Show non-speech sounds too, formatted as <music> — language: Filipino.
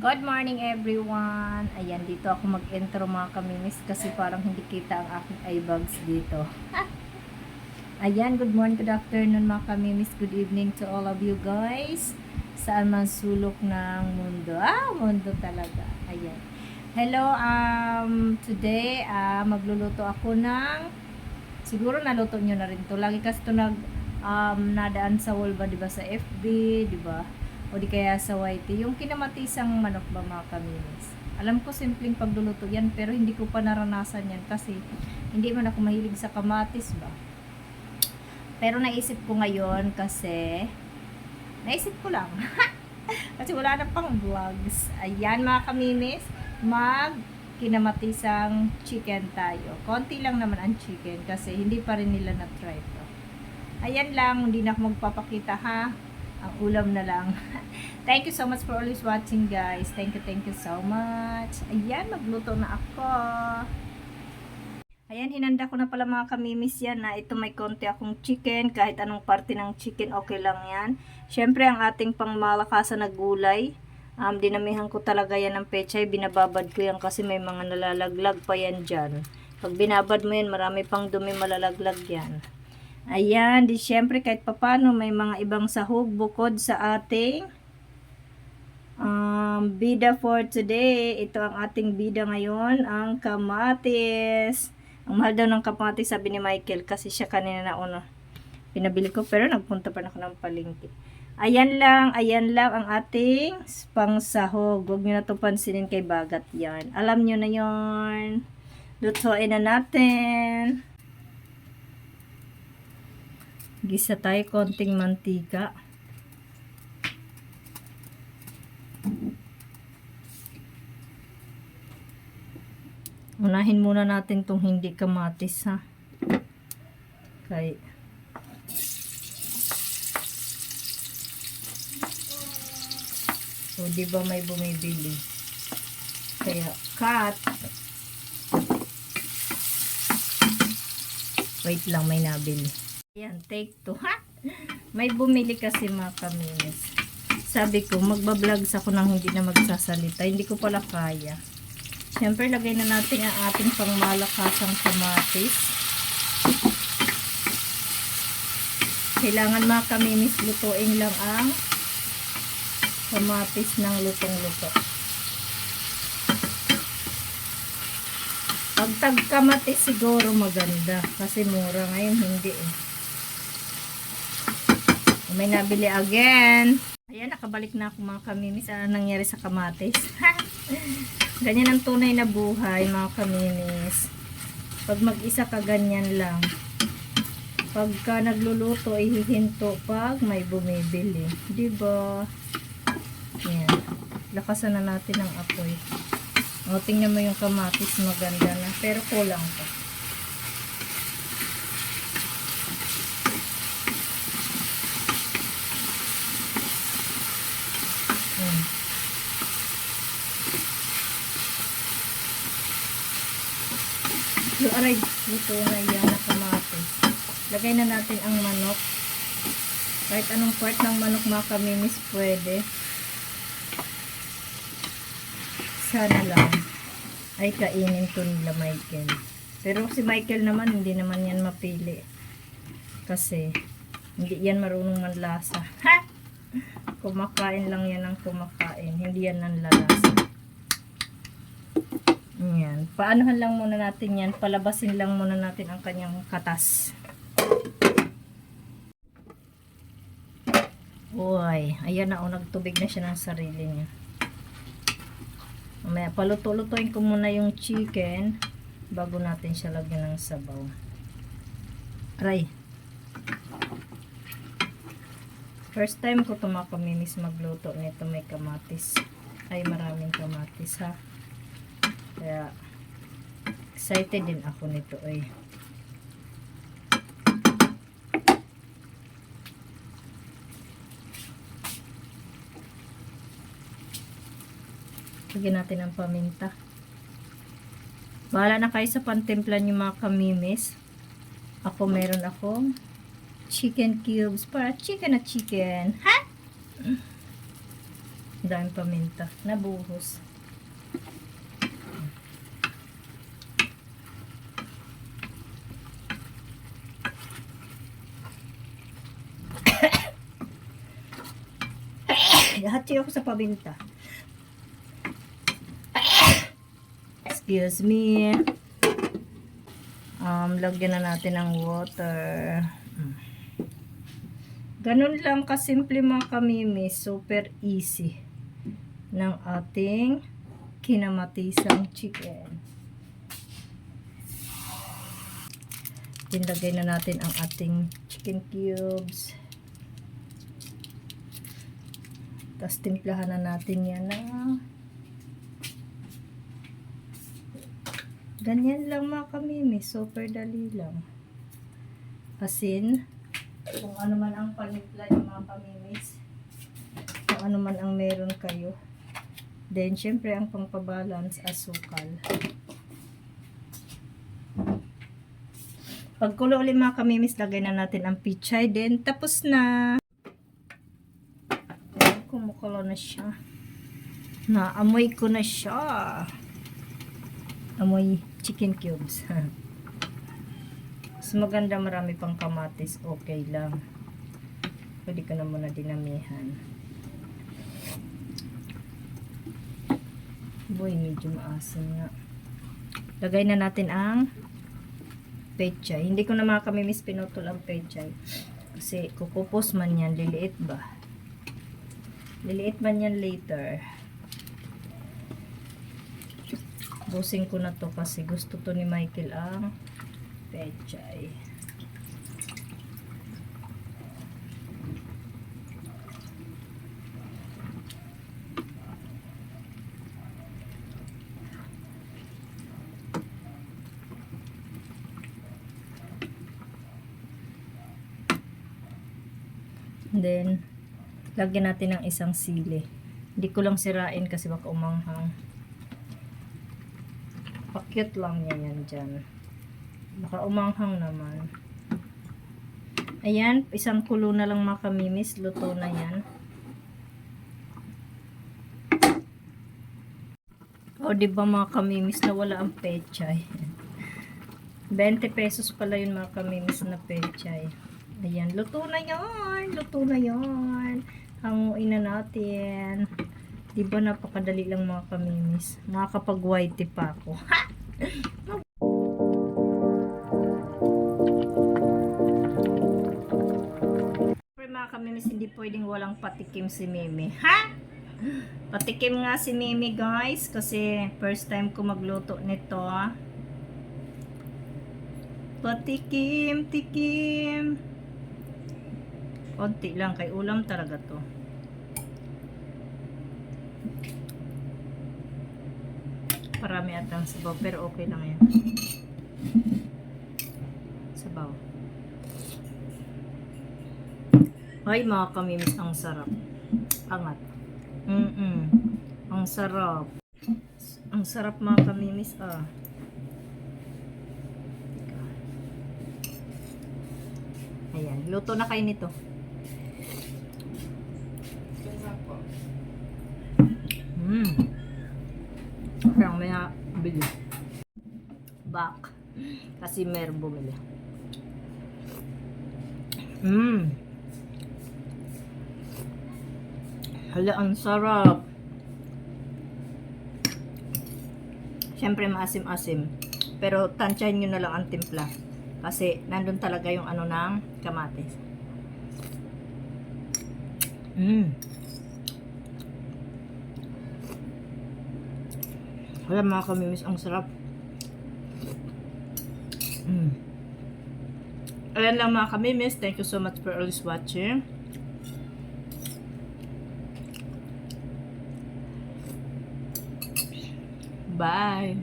Good morning everyone! Ayan, dito ako mag-intro mga kamimis kasi parang hindi kita ang aking eyebags dito. <laughs> Ayan, good morning, good afternoon mga kamimis. Good evening to all of you guys. Saan man sulok ng mundo. Ah, mundo talaga. Ayan. Hello, um, today, ah, magluluto ako ng, siguro naluto nyo na rin to. Lagi kasi to nag, um, nadaan sa wall ba, di ba, sa FB, di ba? O di kaya sa YT. Yung kinamatisang manok ba mga kaminis. Alam ko simpleng pagluluto yan, pero hindi ko pa naranasan yan kasi hindi man ako mahilig sa kamatis ba. Pero naisip ko ngayon kasi naisip ko lang. <laughs> kasi wala na pang vlogs. Ayan mga kaminis, mag kinamatisang chicken tayo. Konti lang naman ang chicken kasi hindi pa rin nila na-try to. Ayan lang, hindi na ako magpapakita ha. Ang ulam na lang. <laughs> thank you so much for always watching guys. Thank you, thank you so much. Ayan, magluto na ako. Ayan, hinanda ko na pala mga kamimis yan na ito may konti akong chicken. Kahit anong parte ng chicken, okay lang yan. Siyempre, ang ating pangmalakasan na gulay. Um, dinamihan ko talaga yan ng pechay. Binababad ko yan kasi may mga nalalaglag pa yan dyan. Pag binabad mo yan, marami pang dumi malalaglag yan. Ayan, di syempre kahit papano may mga ibang sahog bukod sa ating um, bida for today. Ito ang ating bida ngayon, ang kamatis. Ang mahal daw ng kamatis sabi ni Michael kasi siya kanina na una. Pinabili ko pero nagpunta pa na ako ng palengke. Ayan lang, ayan lang ang ating pangsahog. Huwag nyo na ito pansinin kay Bagat yan. Alam nyo na yon Lutuin na natin. Gisa tayo konting mantika. Unahin muna natin tong hindi kamatis ha. Kay O di ba may bumibili? Kaya cut. Wait lang, may nabili. Ayan, take two. Ha? May bumili kasi mga kaminis. Sabi ko, magbablogs ako nang hindi na magsasalita. Hindi ko pala kaya. Siyempre, lagay na natin ang ating pangmalakasang kamatis. Kailangan mga kaminis lutuin lang ang kamatis ng lutong-luto. Pag tagkamatis siguro maganda. Kasi mura ngayon, hindi eh. May nabili again. Ayan, nakabalik na ako mga kamimis. Ano nangyari sa kamatis? <laughs> ganyan ang tunay na buhay mga kamimis. Pag mag-isa ka, ganyan lang. Pagka nagluluto, ihihinto pag may bumibili. Diba? Ayan. Lakasan na natin ang apoy. O, tingnan mo yung kamatis. Maganda na. Pero kulang pa. Ayan. Yung aray, luto na yan na kamatis. Lagay na natin ang manok. Kahit anong part ng manok mga kamimis pwede. Sana lang ay kainin to nila Michael. Pero si Michael naman, hindi naman yan mapili. Kasi, hindi yan marunong manlasa. Ha! Kumakain lang yan ng kumakain. Hindi yan nanlalasa. Yan. Paanohan lang muna natin yan. Palabasin lang muna natin ang kanyang katas. Uy, ayan na o, nagtubig na siya ng sarili niya. Mamaya, paluto-lutuin ko muna yung chicken bago natin siya lagyan ng sabaw. Aray. First time ko tumakaminis magluto nito may kamatis. Ay, maraming kamatis ha. Kaya, excited din ako nito ay. Lagyan natin ang paminta. Bahala na kayo sa pantimpla niyo mga kamimis. Ako meron akong chicken cubes para chicken na chicken. Ha? Dahil paminta. Nabuhos. Hati ako sa paminta. Excuse me. Um, lagyan na natin ng water. Mm. Ganun lang kasimple mga kamimi. Super easy ng ating kinamatisang chicken. Tinlagay na natin ang ating chicken cubes. Tapos timplahan na natin yan ng ganyan lang mga kamimi. Super dali lang. Asin. Kung ano man ang panimpla ng mga kamimis. Kung ano man ang meron kayo. Then, syempre, ang pangpabalance, asukal. Pagkulo ulit mga kamimis, lagay na natin ang pichay. Then, tapos na. Kumukulo na siya. Naamoy ko na siya. Amoy chicken cubes. <laughs> Mas maganda marami pang kamatis, okay lang. Pwede ko na muna dinamihan. Boy, medyo maasim nga. Lagay na natin ang pechay. Hindi ko na mga kamimis pinutol ang pechay. Kasi kukupos man yan, liliit ba? Liliit man yan later. Busing ko na to kasi gusto to ni Michael ang pechay. Then, lagyan natin ng isang sili. Hindi ko lang sirain kasi baka umanghang. Pakyut lang niya yan dyan. Baka umanghang naman. Ayan, isang kulo na lang mga kamimis. Luto na yan. O, di ba mga kamimis na wala ang pechay? <laughs> 20 pesos pala yun mga kamimis na pechay. Ayan, luto na yan. Luto na yan. Hanguin na natin. Di ba napakadali lang mga kamimis? Makakapag-white pa ako. Ha! Mga kamimis, hindi pwedeng walang patikim si Mimi. Ha? Patikim nga si Mimi guys kasi first time ko magluto nito. Patikim, tikim. Konti lang kay ulam talaga to. Parami at ang sabaw pero okay lang yan. Sabaw. Ay mga kamimis ang sarap. Angat. Mm-mm. Ang sarap. Ang sarap mga kamimis ah. Ayan, luto na kayo nito. Mm. Parang may bili. Back. Kasi meron bumili. Mm. Hala, ang sarap. Siyempre, maasim-asim. Pero, tansyahin nyo na lang ang timpla. Kasi, nandun talaga yung ano ng kamatis. Mmm. Wala mga kamimis, ang sarap. Mm. Ayan lang mga kamimis. Thank you so much for always watching. Bye!